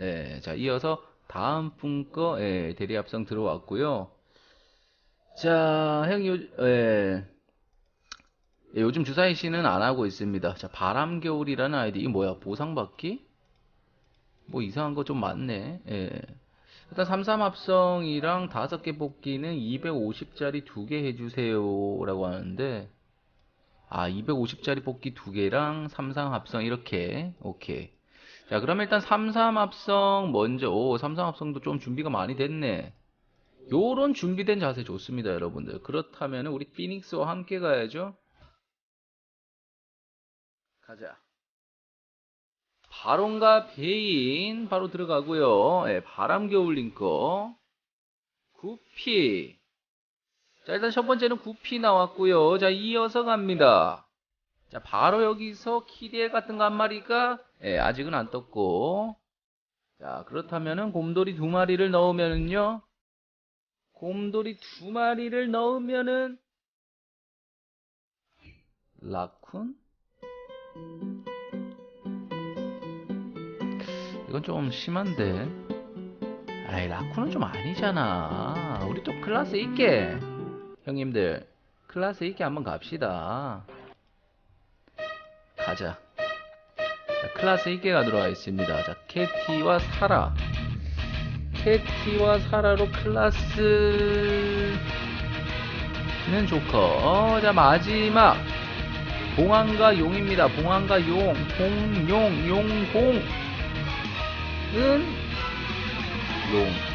예, 자, 이어서 다음 분 거, 예, 대리 합성 들어왔고요. 자, 형, 요, 예, 예, 요즘 주사위 씨는 안 하고 있습니다. 자, 바람겨울이라는 아이디. 이게 뭐야? 보상받기? 뭐 이상한 거 좀 많네. 예. 일단 33 합성이랑 5개 뽑기는 250짜리 2개 해주세요. 라고 하는데, 아, 250짜리 뽑기 2개랑 33 합성 이렇게. 오케이. 자, 그럼 일단 33 합성 먼저. 오, 33 합성도 좀 준비가 많이 됐네. 요런 준비된 자세 좋습니다, 여러분들. 그렇다면 우리 피닉스와 함께 가야죠. 가자. 바론과 베인 바로 들어가고요. 예, 바람겨울 링거. 구피. 자, 일단 첫 번째는 구피 나왔고요. 자, 이어서 갑니다. 자, 바로 여기서 키리엘 같은 거한 마리가 예, 아직은 안 떴고. 자, 그렇다면은 곰돌이 두 마리를 넣으면은요. 곰돌이 두 마리를 넣으면은 라쿤? 이건 좀 심한데. 아이, 라쿤은 좀 아니잖아. 우리 좀 클래스 있게. 형님들, 클래스 있게 한번 갑시다. 가자. 자, 클래스 있게 가도록 하겠습니다. 자, 캐티와 사라. 캐티와 사라로 클래스는 좋고. 자, 마지막. 봉황과 용입니다. 봉황과 용. 봉용, 용, 봉. 은 용.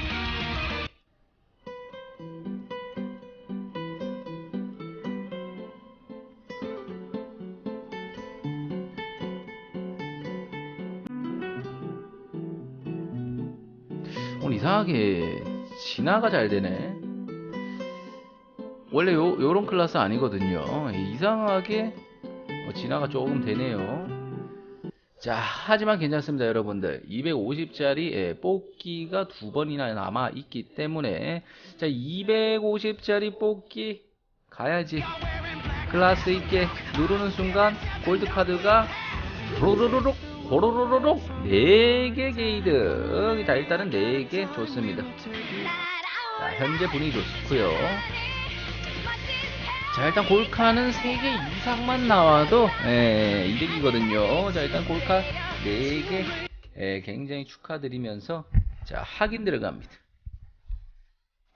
오늘 이상하게 진화가 잘 되네. 원래 요, 요런 클래스 아니거든요. 이상하게 어, 진화가 조금 되네요. 자, 하지만 괜찮습니다, 여러분들. 250짜리 뽑기가 두 번이나 남아 있기 때문에 자, 250짜리 뽑기 가야지. 클래스 있게 누르는 순간 골드 카드가 로로로록 호로로로록 4개 게이드. 자, 일단은 4개 좋습니다. 자, 현재 분위기 좋고요. 자, 일단 골카는 3개 이상만 나와도 예, 이득이거든요. 자, 일단 골카 4개 예, 굉장히 축하드리면서 자, 확인 들어갑니다.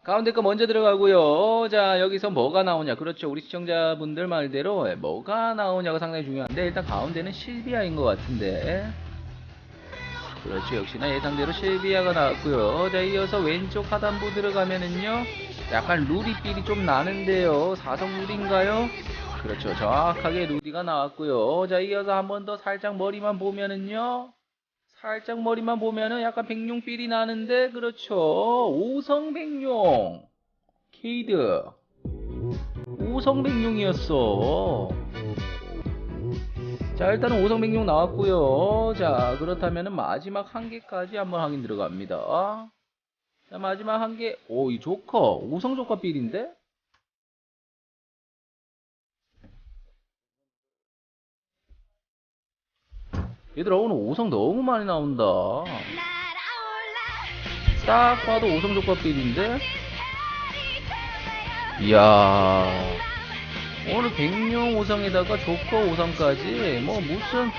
가운데 거 먼저 들어가고요. 자, 여기서 뭐가 나오냐. 그렇죠. 우리 시청자분들 말대로 예, 뭐가 나오냐가 상당히 중요한데 일단 가운데는 실비아인 것 같은데 그렇죠. 역시나 예상대로 실비아가 나왔고요. 자, 이어서 왼쪽 하단부 들어가면은요. 약간 루리 삘이 좀 나는데요. 사성 루리인가요? 그렇죠. 정확하게 루리가 나왔고요. 자, 이어서 한 번 더 살짝 머리만 보면은요. 살짝 머리만 보면은 약간 백룡 삘이 나는데, 그렇죠. 오성 백룡. 케이드. 오성 백룡이었어. 자, 일단은 오성 백룡 나왔고요. 자, 그렇다면은 마지막 한 개까지 한번 확인 들어갑니다. 자, 마지막 한 개. 오, 이 조커. 오성 조커 빌인데? 얘들아, 오늘 오성 너무 많이 나온다. 딱 봐도 오성 조커 빌인데? 이야. 오늘 백룡 오성에다가 조커 오성까지, 뭐, 무슨,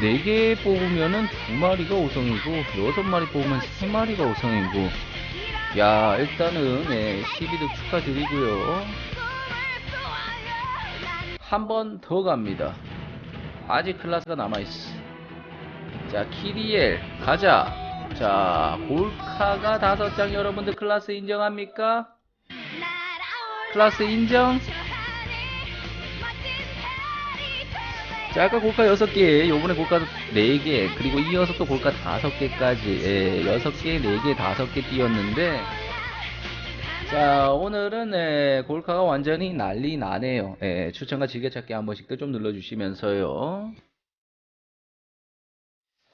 4개 뽑으면은 2마리가 5성이고 6마리 뽑으면 3마리가 5성이고 야 일단은 네, 12득 축하드리고요 한 번 더 갑니다 아직 클라스가 남아있어 자 키리엘 가자 자 골카가 5장 여러분들 클라스 인정합니까? 클라스 인정? 자, 아까 골카 6개, 요번에 골카 4개, 그리고 이어서 또 골카 5개까지, 예, 6개, 4개, 5개 띄었는데, 자, 오늘은, 예, 골카가 완전히 난리 나네요. 예, 추천과 즐겨찾기 한 번씩도 좀 눌러주시면서요.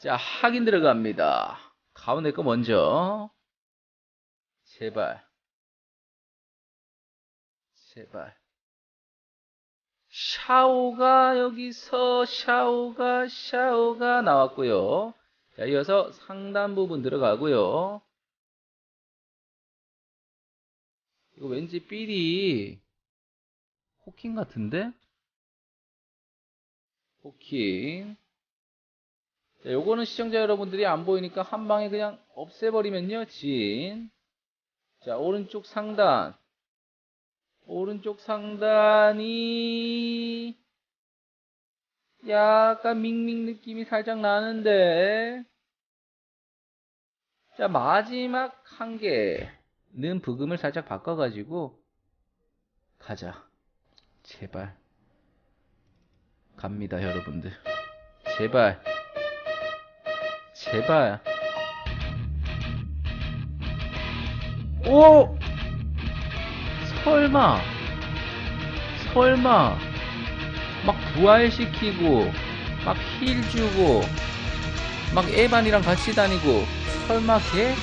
자, 확인 들어갑니다. 가운데 거 먼저. 제발. 제발. 샤오가 여기서 샤오가 샤오가 나왔고요. 자, 이어서 상단 부분 들어가고요. 이거 왠지 삘이 호킹 같은데? 호킹. 자, 요거는 시청자 여러분들이 안 보이니까 한 방에 그냥 없애버리면요, 진. 자, 오른쪽 상단. 오른쪽 상단이 약간 밍밍 느낌이 살짝 나는데. 자, 마지막 한개 는 부금을 살짝 바꿔가지고 가자. 제발. 갑니다, 여러분들. 제발. 제발. 오! 설마. 설마. 막 부활시키고, 막 힐 주고, 막 에반이랑 같이 다니고, 설마 걔?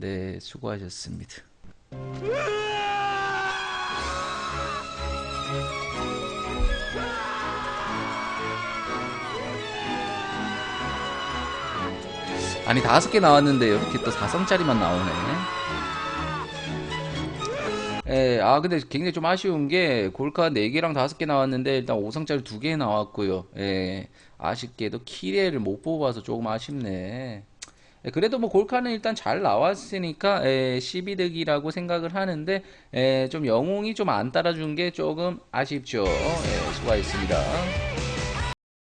네, 수고하셨습니다. 아니 다섯 개 나왔는데 이렇게 또 4성짜리만 나오네. 예, 아 근데 굉장히 좀 아쉬운 게 골카 4개랑 5개 나왔는데 일단 5성짜리 2개 나왔고요. 예, 아쉽게도 키레를 못 뽑아서 조금 아쉽네. 예, 그래도 뭐 골카는 일단 잘 나왔으니까 예, 12득이라고 생각을 하는데 예, 좀 영웅이 좀 안 따라준 게 조금 아쉽죠. 예, 수고하셨습니다.